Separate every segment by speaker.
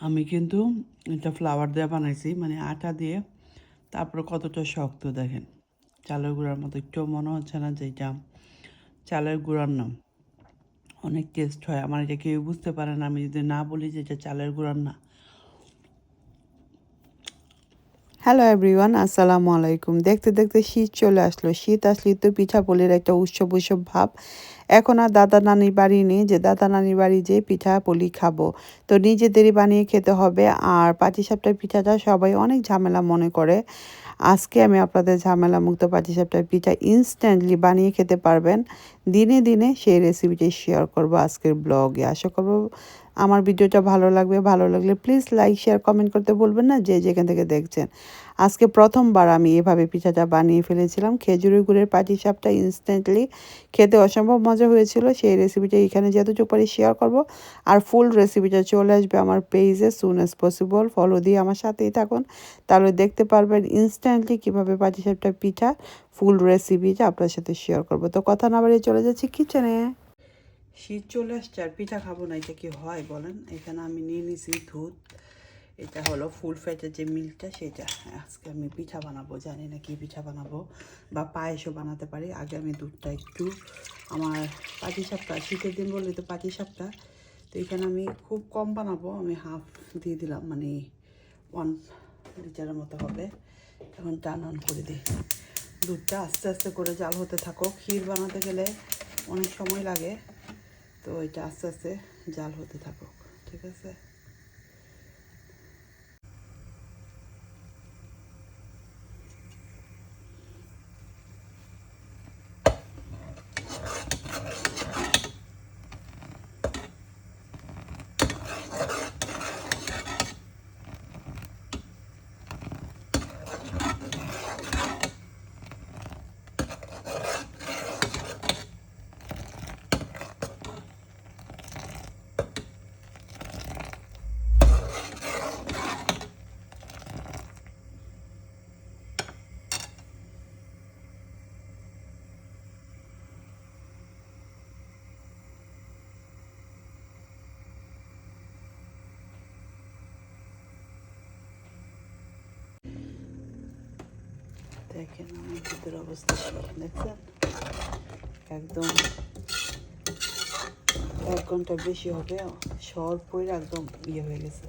Speaker 1: আমি কিন্তু এটা ফ্লাওয়ার দিয়ে বানাইছি মানে আটা দিয়ে। তারপরে কতটা শক্ত দেখেন, চালের গুঁড়ার মতো। একটু মনে হচ্ছে না যে এটা চালের গুঁড়ার নাম। অনেক টেস্ট হয়, আমার এটা কেউ বুঝতে পারে না, আমি যদি না বলি যে এটা চালের গুঁড়ার না।
Speaker 2: হ্যালো এভরিওয়ান আসসালামু আলাইকুম দেখতে দেখতে শীত চলে আসলো। শীত আসলে তো পিঠাপুলির একটা উৎসব উৎসব ভাব। এখন আর দাদা নানির বাড়ি নেই যে দাদা নানির বাড়ি যেয়ে পিঠা পুলি খাব। তো নিজেদেরই বানিয়ে খেতে হবে। আর পাটিসাপটার পিঠাটা সবাই অনেক ঝামেলা মনে করে। আজকে আমি আপনাদের ঝামেলা মুক্ত পাটিসাপটার পিঠা ইনস্ট্যান্টলি বানিয়ে খেতে পারবেন। দিনে দিনে সেই রেসিপিটি শেয়ার করব আজকের ব্লগে আশা করব আমার ভিডিওটা ভালো লাগবে, ভালো লাগলে প্লিজ লাইক শেয়ার কমেন্ট করতে বলবেন না, যে যেখান থেকে দেখছেন। আজকে প্রথমবার আমি এভাবে পিঠাটা বানিয়ে ফেলেছিলাম। খেজুরের গুড়ের পাটিসাপটা ইনস্ট্যান্টলি খেতে অসম্ভব মজা হয়েছিল। সেই রেসিপিটা এখানে যতটুকু পারি শেয়ার করব। আর ফুল রেসিপিটা চলে আসবে আমার পেজে সুন অ্যাজ পসিবল ফলো দিয়ে আমার সাথেই থাকুন। তাহলে দেখতে পারবেন ইনস্ট্যান্টলি কীভাবে পাটিসাপটা পিঠা ফুল রেসিপিটা আপনার সাথে শেয়ার করব। তো কথা না বাড়িয়ে চলে যাচ্ছি কিচেনে
Speaker 1: শীত চলে আসছে আর পিঠা খাব না, এটা কি হয় বলেন? এখানে আমি নিয়ে নিছি দুধ। এটা হলো ফুল ফ্যাটের যে মিল্কটা সেটা। আজকে আমি পিঠা বানাবো, জানি না কি পিঠা বানাবো, বা পায়েসও বানাতে পারি। আগে আমি দুধটা একটু আমার পাটি সাপটা, শীতের দিন বললে তো পাটি সাপটা। তো এখানে আমি খুব কম বানাবো, আমি হাফ দিয়ে দিলাম মানে ওয়ান লিটারের মতো হবে। এখন টান অন করে দিই। দুধটা আস্তে আস্তে করে জাল হতে থাকো ক্ষীর বানাতে গেলে অনেক সময় লাগে। তো ওইটা আস্তে আস্তে জাল হতে থাকুক ঠিক আছে? দেখেন আমার দুধের অবস্থা দেখছেন? একদম এক ঘণ্টা বেশি হবে সর পরে একদম ইয়ে হয়ে গেছে।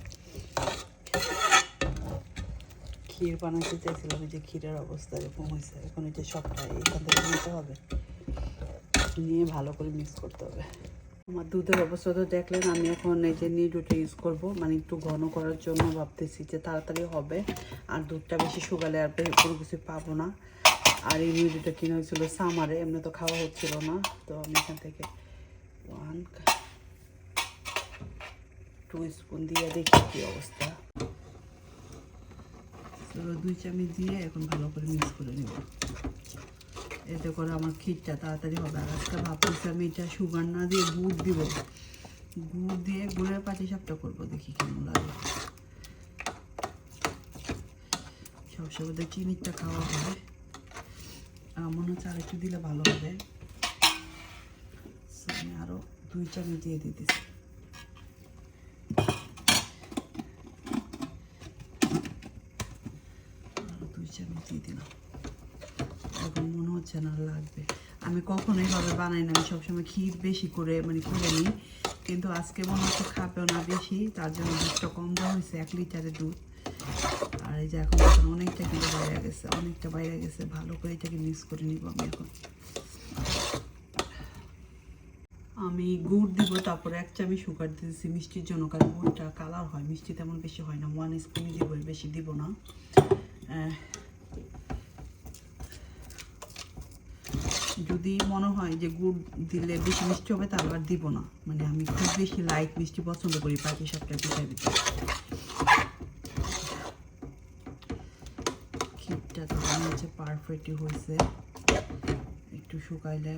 Speaker 1: ক্ষীর বানাতে চাইছিলাম যে ক্ষীরের অবস্থা এরকম হয়েছে। এখন এই যে সবটা এখান থেকে নিতে হবে। নিয়ে ভালো করে মিক্স করতে হবে। আমার দুধের অবস্থা তো দেখলেন, আমি এখন এই যে নিডুটা ইউজ করব। মানে একটু ঘন করার জন্য ভাবতেছি যে তাড়াতাড়ি হবে। আর দুধটা বেশি শুকালে আর কোনো কিছু পাবো না। আর এই নিডুটা কিনে হয়েছিল সামারে এমনি তো খাওয়া হচ্ছিল না। তো আমি এখান থেকে ওয়ান টু স্পুন দিয়ে দেখি কী অবস্থা। দুই চামচ দিয়ে এখন ভালো করে মিক্স করে নেব। এতে করে আমার ক্ষীরটা তাড়াতাড়ি হবে। আর আজকে ভাবতেছি আমি এটা সুগার না দিয়ে গুড় দিব। গুড় দিয়ে গুড়ের পাটি সাপটা করব, দেখি কেমন লাগে। সবসময় তো চিনিটা খাওয়া হবে মনে হচ্ছে আরেকটু দিলে ভালো হবে। আমি আরও দুই চামচ দিয়ে দিতেছি আরও দুই চামচ দিয়ে দিলাম এখন মনে হচ্ছে না লাগবে। আমি কখনো এইভাবে বানাই না, আমি সবসময় ক্ষীর বেশি করে মানে করে নিই। কিন্তু আজকে মনে হচ্ছে খাবেও না বেশি, তার জন্য দুধটা কম দেওয়া হয়েছে, এক লিটারের দুধ। আর এই যে এখন এখন অনেকটা কিন্তু বাইরে গেছে, অনেকটা বাইরে গেছে, ভালো করে এটাকে মিক্স করে নিব আমি এখন। আমি গুড় দিব, তারপরে এক চামচ সুগার দিতেছি মিষ্টির জন্য, কারণ গুড়টা কালার হয়, মিষ্টি তেমন বেশি হয় না। ওয়ান স্পুনই দিব, বেশি দিব না। যদি মনে হয় যে গুড় দিলে বেশি মিষ্টি হবে, তাহলে আর দিব না। মানে আমি খুব বেশি লাইট মিষ্টি পছন্দ করি পাটি সাপটা পিঠার ভিতরে ক্ষীরটা তো হচ্ছে পারফেক্টই হয়েছে। একটু শুকাইলে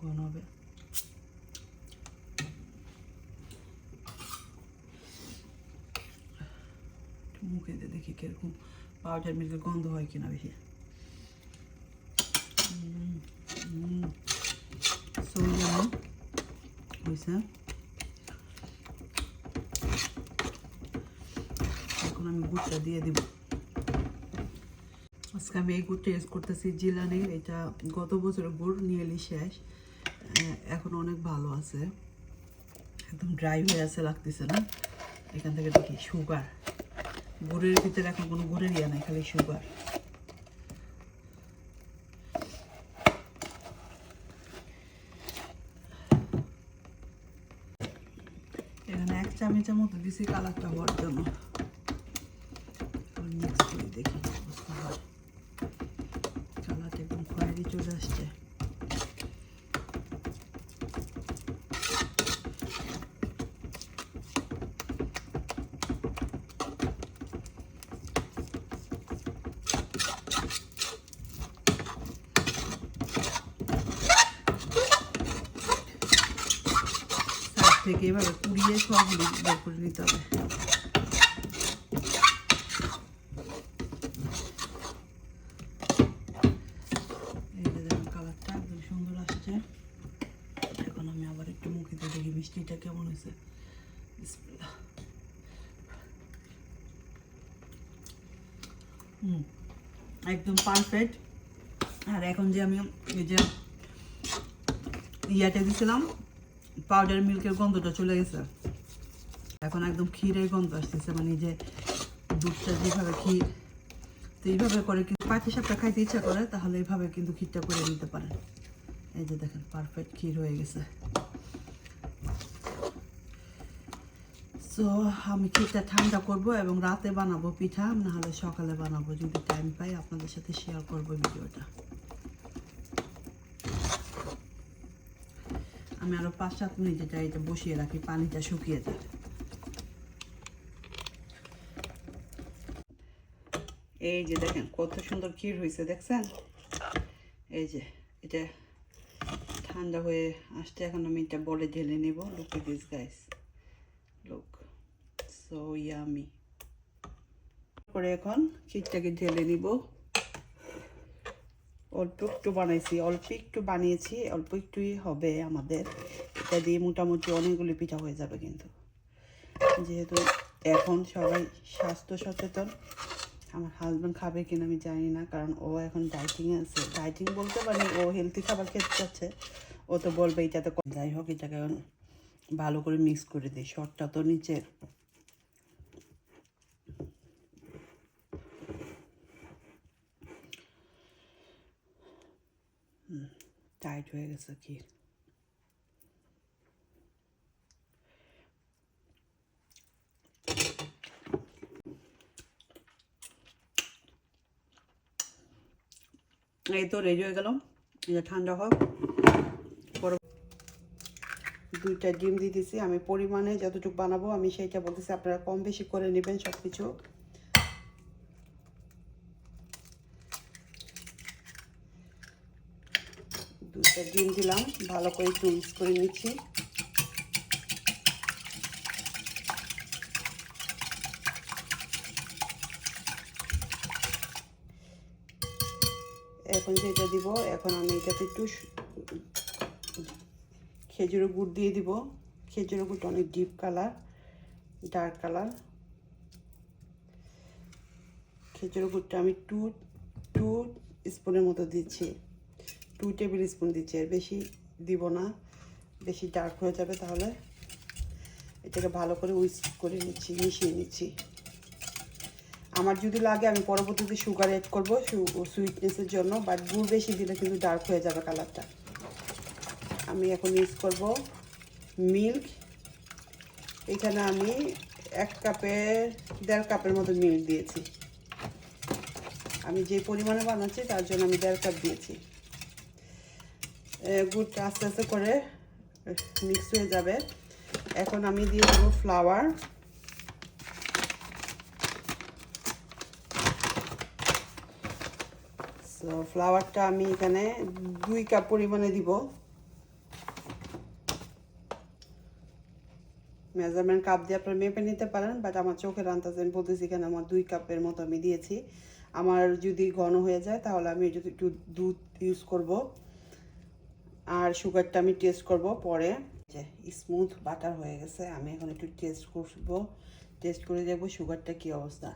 Speaker 1: ঘন হবে। মুখে দিয়ে দেখি কীরকম পাউডার মিল্কের গন্ধ হয় কিনা বেশি। সো যেমন হয়েছে এখন আমি গুড়টা দিয়ে দিব। আজকে আমি এই গুড়টা ইউজ করতেছি জিলানির এটা গত বছরের গুড়, নিয়েলি শেষ। এখন অনেক ভালো আছে। একদম ড্রাই হয়ে আছে, লাগতেছে না। এখান থেকে দেখি সুগার গুড়ের ভিতরে এখন কোনো গুড়ের ইয়ে নাই, খালি সুগার এখানে এক চামচের মতো দিছি কালারটা হওয়ার জন্য। দেখি কালারটা একদম খয়েরি চলে আসছে। থেকে এভাবে কুড়িয়ে সবগুলো বের করে নিতে হবে। কালারটা একদম সুন্দর আসছে। এখন আমি আবার একটু মুখে দেখি কেমন একদম পারফেক্ট আর এখন যে আমি এই যে ইয়াতে দিছিলাম পাউডার মিল্কের গন্ধটা চলে গেছে। এখন একদম ক্ষীরের গন্ধ আসতেছে মানে যে দুধটা যেভাবে ক্ষীর, তো এইভাবে করে কিন্তু পাটি সাপটা খাইতে ইচ্ছা করে, তাহলে এইভাবে কিন্তু ক্ষীরটা করে নিতে পারেন। এই যে দেখেন পারফেক্ট ক্ষীর হয়ে গেছে। সো আমি ক্ষীরটা ঠান্ডা করব এবং রাতে বানাবো পিঠা, নাহলে সকালে বানাবো। যদি টাইম পাই, আপনাদের সাথে শেয়ার করব ভিডিওটা। আমি আরও পাঁচ সাত মিনিট এটা এটা বসিয়ে রাখি, পানিটা শুকিয়ে যায় এই যে দেখেন, কত সুন্দর ক্ষীর হয়েছে দেখছেন? এই যে, এটা ঠান্ডা হয়ে আসতে এখন আমি এটা বলে ঢেলে নেব। Look this guys look so yummy করে এখন ক্ষীরটাকে ঢেলে নিব। অল্প একটু বানাইছি, অল্প একটু বানিয়েছি, অল্প একটুই হবে আমাদের। এটা দিয়ে মোটামুটি অনেকগুলি পিঠা হয়ে যাবে কিন্তু। যেহেতু এখন সবাই স্বাস্থ্য সচেতন, আমার হাজব্যান্ড খাবে কিনা আমি জানি না, কারণ ও এখন ডাইটিংয়ে আছে। ডাইটিং বলতে পারি, ও হেলদি খাবার খেতে চাচ্ছে। ও তো বলবে এটাতে যাই হোক, এটাকে ভালো করে মিক্স করে দিই। শর্টটা তো নিচের। টাইট এই তো রেডি হয়ে গেল এটা ঠান্ডা হোক দুইটা ডিম দিয়ে দিছি আমি পরিমাণে যতটুকু বানাবো, আমি সেইটা বলতেছি, আপনারা কম বেশি করে নেবেন সব কিছু দুইটা ডিম দিলাম, ভালো করে একটু মিক্স করে নিচ্ছি। এখন যেটা দিব, এখন আমি এটাতে একটু খেজুরের গুড় দিয়ে দিব। খেজুরের গুড়টা অনেক ডিপ কালার, ডার্ক কালার। খেজুরের গুড়টা আমি টু টু স্পুনের মতো দিচ্ছি। টু টেবিল স্পুন দিচ্ছি এর বেশি দিব না, বেশি ডার্ক হয়ে যাবে তাহলে এটাকে ভালো করে উইস্ক করে নিচ্ছি, মিশিয়ে নিচ্ছি। আমার যদি লাগে আমি পরবর্তীতে সুগার অ্যাড করব সুইটনেসের জন্য বাট গুড় বেশি দিলে কিন্তু ডার্ক হয়ে যাবে কালারটা আমি এখন ইউজ করব মিল্ক এখানে আমি এক কাপের, দেড় কাপের মতো মিল্ক দিয়েছি। আমি যে পরিমাণে বানাচ্ছি তার জন্য আমি দেড় কাপ দিয়েছি। গুড়টা আস্তে আস্তে করে মিক্স হয়ে যাবে। এখন আমি দিয়ে দেবো ফ্লাওয়ার সো ফ্লাওয়ারটা আমি এখানে দুই কাপ পরিমাণে দিব। মেজারমেন্ট কাপ দিয়ে আপনারা মেপে নিতে পারেন বাট আমার চোখের আন্দাজ, আমি বলতেছি এখানে আমার দুই কাপের মতো আমি দিয়েছি। আমার যদি ঘন হয়ে যায়, তাহলে আমি যদি একটু দুধ ইউজ করব। আর সুগারটা আমি টেস্ট করব পরে। যে স্মুথ বাটার হয়ে গেছে, আমি এখন একটু টেস্ট করব। টেস্ট করে দেখব সুগারটা কি অবস্থা।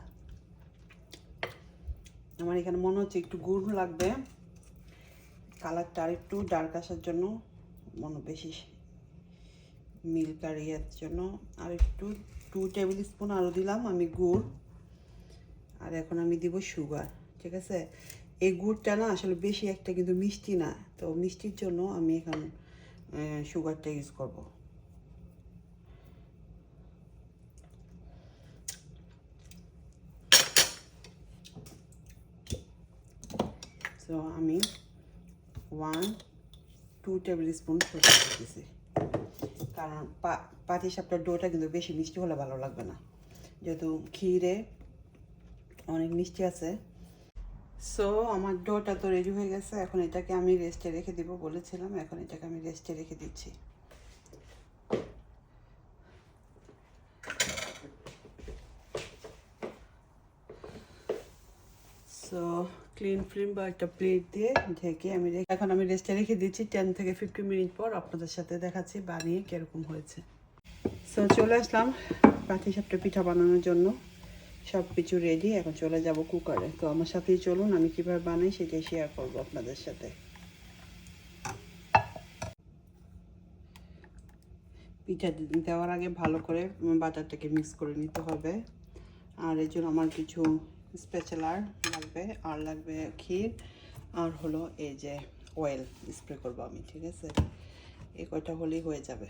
Speaker 1: আমার এখানে মনে হচ্ছে একটু গুড় লাগবে। কালারটা আর একটু ডার্ক আসার জন্য, মনে বেশি মিল্ক আর ইয়ের জন্য। আর একটু টু টেবিল স্পুন আরও দিলাম আমি গুড়। আর এখন আমি দিব সুগার ঠিক আছে? এই গুড়টা না আসলে বেশি একটা কিন্তু মিষ্টি না। তো মিষ্টির জন্য আমি এখন সুগারটা ইউজ করব। তো আমি one two tablespoon sugar দিতেছি। কারণ পাটি সাপটার ডোটা কিন্তু বেশি মিষ্টি হলে ভালো লাগবে না। যেহেতু ক্ষীরে অনেক মিষ্টি আছে। সো আমার ডোটা তো রেডি হয়ে গেছে। এখন এটাকে আমি রেস্টে রেখে দিব বলেছিলাম। এখন এটাকে আমি রেস্টে রেখে দিচ্ছি। সো ক্লিন ফ্লিম বা একটা প্লেট দিয়ে ঢেকে আমি এখন আমি রেস্টে রেখে দিচ্ছি। টেন থেকে ফিফটি মিনিট পর আপনাদের সাথে দেখাচ্ছি বানিয়ে কীরকম হয়েছে। সো চলে আসলাম পাটি সাপটা পিঠা বানানোর জন্য। সব কিছু রেডি এখন চলে যাব কুকারে তো আমার সাথেই চলুন, আমি কীভাবে বানাই সেটাই শেয়ার করব আপনাদের সাথে। পিঠা দেওয়ার আগে ভালো করে বাটারটাকে মিক্স করে নিতে হবে। আর এর জন্য আমার কিছু স্পেশালার লাগবে, আর লাগবে ক্ষীর, আর হলো এই যে অয়েল স্প্রে করব আমি, ঠিক আছে? এই কয়টা হলেই হয়ে যাবে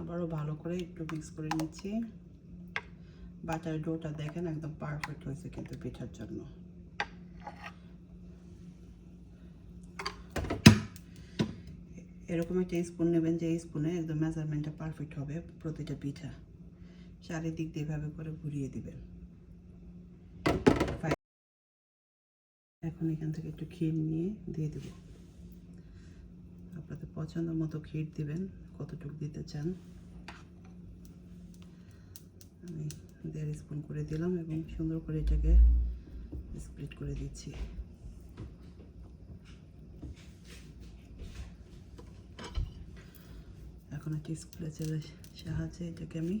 Speaker 1: আবারও ভালো করে একটু মিক্স করে নিচ্ছি। বাটার ডোটা দেখেন একদম পারফেক্ট হয়েছে কিন্তু পিঠার জন্য। এরকম একটা স্পুন নেবেন যে স্পুনে একদম মেজারমেন্টটা পারফেক্ট হবে প্রতিটা পিঠা। চারিদিক দিয়ে এভাবে করে ঘুরিয়ে দিবেন। এখন এখান থেকে একটু ক্ষীর নিয়ে দিয়ে দেব। আপনাদের পছন্দ মতো ক্ষীর দিবেন, কতটুকু দিতে চান। আমি দেড় স্পুন করে দিলাম এবং সুন্দর করে এটাকে স্প্লিট করে দিচ্ছি। এখন একটি স্প্লেচের সাহায্যে এটাকে আমি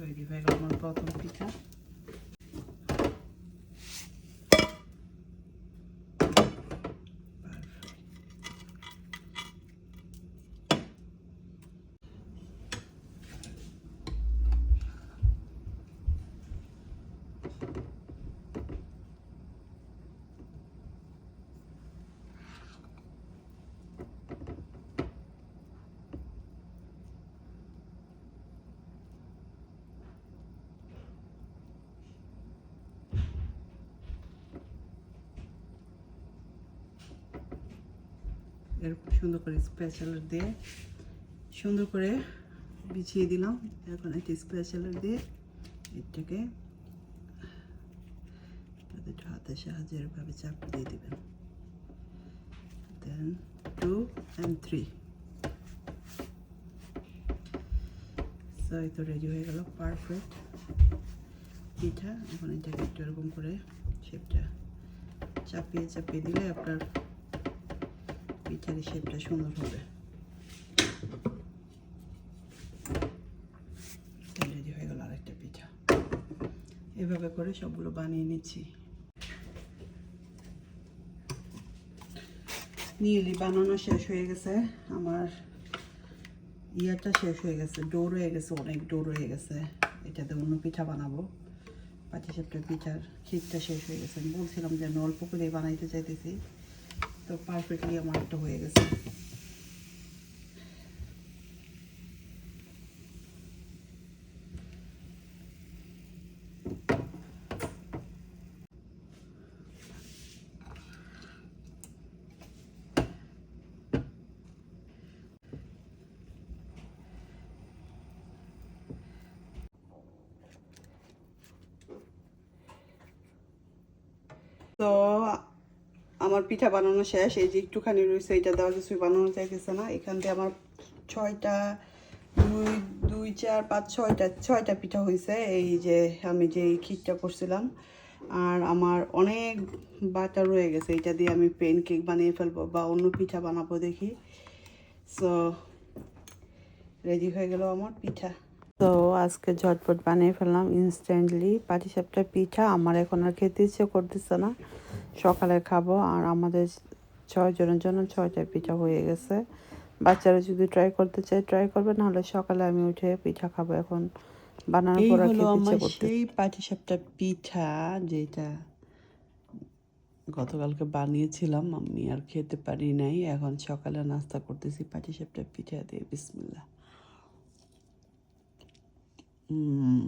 Speaker 1: রেডি হয়ে গেল আমার এরকম সুন্দর করে স্পেশালার দিয়ে সুন্দর করে বিছিয়ে দিলাম। এখন একটি স্পেশালার দিয়ে এটাকে হাতের সাহায্যে এরভাবে চাপ দিয়ে দিবেন। দেন টু অ্যান্ড থ্রি তো রেডি হয়ে গেল পারফেক্ট পিঠা এখন এটাকে একটু এরকম করে শেপটা চাপিয়ে চাপিয়ে দিলে আপনার পিঠার শেপটা সুন্দর হবে হয়ে এভাবে করে সবগুলো বানিয়ে নিচ্ছি নিয়েলি বানানো শেষ হয়ে গেছে আমার ইয়াটা শেষ হয়ে গেছে ডো রয়ে গেছে অনেক ডো রয়ে গেছে এটাতে অন্য পিঠা বানাবো পাটি সাপটা পিঠার ক্ষীরটা শেষ হয়ে গেছে আমি বলছিলাম যে আমি অল্প করে বানাইতে চাইতেছি তো পারফেক্টলি আমার একটা হয়ে গেছে তো আমার পিঠা বানানো শেষ, এই যে একটুখানি রয়েছে, এটা দেওয়া কিছুই বানানো চাইতেছে না, এখান থেকে আমার ছয়টা, দুই দুই, চার, পাঁচ, ছয়টা ছয়টা পিঠা হয়েছে এই যে আমি যে ক্ষীরটা করছিলাম, আর আমার অনেক বাটা রয়ে গেছে, এটা দিয়ে আমি পেন কেক বানিয়ে ফেলব বা অন্য পিঠা বানাবো দেখি। সো রেডি হয়ে গেল আমার পিঠা। তো আজকে ঝটপট বানিয়ে ফেললাম ইনস্ট্যান্টলি পাটিসাপটা পিঠা, আমার এখন আর খেতে ইচ্ছে করতেছে না। সকালে খাব আর আমাদের ছয় জনের জন্য ছয়টা পিঠা হয়ে গেছে। বাচ্চারা যদি ট্রাই করতে চায় ট্রাই করবে নাহলে সকালে আমি উঠে পিঠা খাব এখন। বানানোর পর আর খেতে ইচ্ছে করতে সেই পাটিসাপটা পিঠা যেটা গতকালকে বানিয়েছিলাম আমি আর খেতে পারি নাই। এখন সকালে নাস্তা করতেছি পাটিসাপটা পিঠা দিয়ে বিসমিল্লা হুম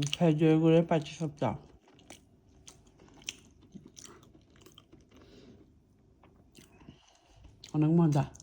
Speaker 1: 돼지 얼굴에 빠지셨다. 어, 냉면다.